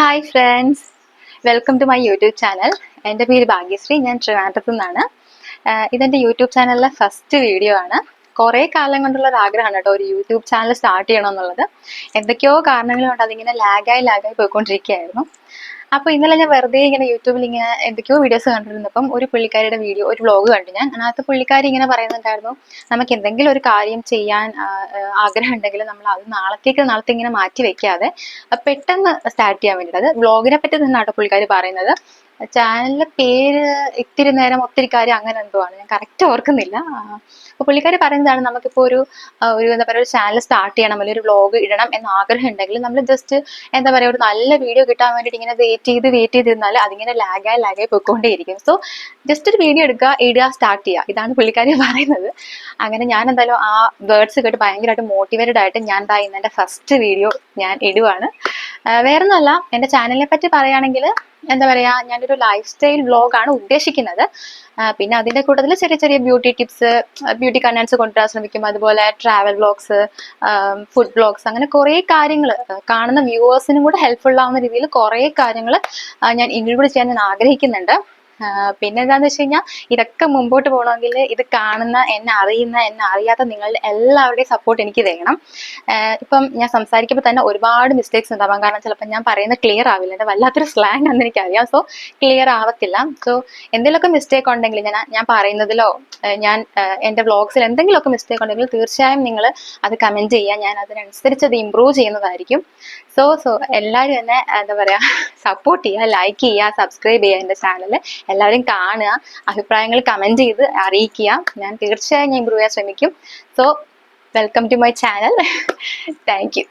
Hi friends welcome to my YouTube channel എന്റെ പേര് ഭാഗ്യശ്രീ ഞാൻ ട്രിവാൻഡ്രത്തു നിന്നാണ്. ഇതെന്റെ യൂട്യൂബ് ചാനലിലെ ഫസ്റ്റ് വീഡിയോ ആണ്. കുറേ കാലം കൊണ്ടുള്ള ഒരു ആഗ്രഹമാണ് കേട്ടോ ഒരു യൂട്യൂബ് ചാനൽ സ്റ്റാർട്ട് ചെയ്യണം എന്നുള്ളത്. എന്തൊക്കെയോ കാരണങ്ങൾ കൊണ്ട് അതിങ്ങനെ ലാഗായി ലാഗായി പോയിക്കൊണ്ടിരിക്കുകയായിരുന്നു. അപ്പോൾ ഇന്നലെ ഞാൻ വെറുതെ ഇങ്ങനെ യൂട്യൂബിൽ ഇങ്ങനെ എന്തൊക്കെയോ വീഡിയോസ് കണ്ടിരുന്നപ്പം ഒരു പുള്ളിക്കാരിയുടെ വീഡിയോ ഒരു വ്ളോഗ് കണ്ടു ഞാൻ. അതിനകത്ത് പുള്ളിക്കാരി ഇങ്ങനെ പറയുന്നുണ്ടായിരുന്നു നമുക്ക് എന്തെങ്കിലും ഒരു കാര്യം ചെയ്യാൻ ആഗ്രഹം ഉണ്ടെങ്കിൽ നമ്മൾ അത് നാളത്തേക്ക് നാളത്തെ ഇങ്ങനെ മാറ്റി വെക്കാതെ പെട്ടെന്ന് സ്റ്റാർട്ട് ചെയ്യാൻ വേണ്ടിയിട്ട്. അത് വ്ളോഗിനെ പറ്റി തന്നെയാട്ടോ പുള്ളിക്കാരി പറയുന്നത്. ചാനലിന്റെ പേര് ഇത്തിരി നേരം ഒത്തിരി കാര്യം അങ്ങനെ എന്തോ ആണ്. ഞാൻ കറക്റ്റ് ഓർക്കുന്നില്ല. അപ്പോൾ പുള്ളിക്കാരി പറയുന്നതാണ് നമുക്കിപ്പോൾ ഒരു ഒരു എന്താ പറയുക ഒരു ചാനൽ സ്റ്റാർട്ട് ചെയ്യണം അല്ലെങ്കിൽ ഒരു വ്ളോഗ് ഇടണം എന്ന് ആഗ്രഹം ഉണ്ടെങ്കിൽ നമ്മൾ ജസ്റ്റ് എന്താ പറയുക ഒരു നല്ല വീഡിയോ കിട്ടാൻ വേണ്ടിയിട്ട് ഇങ്ങനെ വെയിറ്റ് ചെയ്ത് വെയിറ്റ് ചെയ്തിരുന്നാൽ അതിങ്ങനെ ലാഗായി ലാഗായി പോയിക്കൊണ്ടേയിരിക്കും. സോ ജസ്റ്റ് ഒരു വീഡിയോ എടുക്കുക ഇടുക സ്റ്റാർട്ട് ചെയ്യുക. ഇതാണ് പുള്ളിക്കാരി പറയുന്നത്. അങ്ങനെ ഞാൻ എന്തായാലും ആ വേർഡ്സ് കേട്ട് ഭയങ്കരമായിട്ട് മോട്ടിവേറ്റഡ് ആയിട്ട് ഞാൻ ദാ ഇന്നെ ഫസ്റ്റ് വീഡിയോ ഞാൻ ഇടുവാണ്. വേറൊന്നുമല്ല എന്റെ ചാനലിനെ പറ്റി പറയുകയാണെങ്കിൽ എന്താ പറയാ ഞാനൊരു ലൈഫ് സ്റ്റൈൽ വ്ലോഗാണ് ഉദ്ദേശിക്കുന്നത് പിന്നെ അതിന്റെ കൂട്ടത്തിൽ ചെറിയ ചെറിയ ബ്യൂട്ടി ടിപ്സ് ബ്യൂട്ടി കണ്ടൻസ് കൊണ്ടുവരാൻ ശ്രമിക്കും. അതുപോലെ ട്രാവൽ വ്ലോഗ്സ് ഫുഡ് വ്ലോഗ്സ് അങ്ങനെ കുറേ കാര്യങ്ങൾ കാണുന്ന വ്യൂവേഴ്സിനും കൂടെ ഹെൽപ്ഫുൾ ആവുന്ന രീതിയിൽ കുറേ കാര്യങ്ങൾ ഞാൻ ഇൻക്ലൂഡ് ചെയ്യാൻ ഞാൻ ആഗ്രഹിക്കുന്നുണ്ട്. പിന്നെ എന്താന്ന് വെച്ച് കഴിഞ്ഞാൽ ഇതൊക്കെ മുമ്പോട്ട് പോകണമെങ്കിൽ ഇത് കാണുന്ന എന്നെ അറിയുന്ന എന്നെ അറിയാത്ത നിങ്ങളുടെ എല്ലാവരുടെയും സപ്പോർട്ട് എനിക്ക് വേണം. ഇപ്പം ഞാൻ സംസാരിക്കുമ്പോൾ തന്നെ ഒരുപാട് മിസ്റ്റേക്സ് ഉണ്ടാവാം. കാരണം ചിലപ്പോൾ ഞാൻ പറയുന്നത് ക്ലിയർ ആവില്ല. എന്റെ വല്ലാത്തൊരു സ്ലാങ് ആണെന്ന് എനിക്കറിയാം. സോ ക്ലിയർ ആവത്തില്ല. സോ എന്തെങ്കിലുമൊക്കെ മിസ്റ്റേക്ക് ഉണ്ടെങ്കിൽ ഞാൻ ഞാൻ പറയുന്നതിലോ ഞാൻ എന്റെ വ്ളോഗ്സിൽ എന്തെങ്കിലുമൊക്കെ മിസ്റ്റേക്ക് ഉണ്ടെങ്കിൽ തീർച്ചയായും നിങ്ങൾ അത് കമന്റ് ചെയ്യുക. ഞാൻ അതിനനുസരിച്ച് അത് ഇമ്പ്രൂവ് ചെയ്യുന്നതായിരിക്കും. സോ സോ എല്ലാവരും തന്നെ എന്താ പറയുക സപ്പോർട്ട് ചെയ്യുക ലൈക്ക് ചെയ്യുക സബ്സ്ക്രൈബ് ചെയ്യുക എന്റെ ചാനൽ എല്ലാവരും കാണുക അഭിപ്രായങ്ങൾ കമന്റ് ചെയ്ത് അറിയിക്കുക. ഞാൻ തീർച്ചയായും ഞാൻ ഇമ്പ്രൂവ് ചെയ്യാൻ ശ്രമിക്കും. So welcome to my channel thank you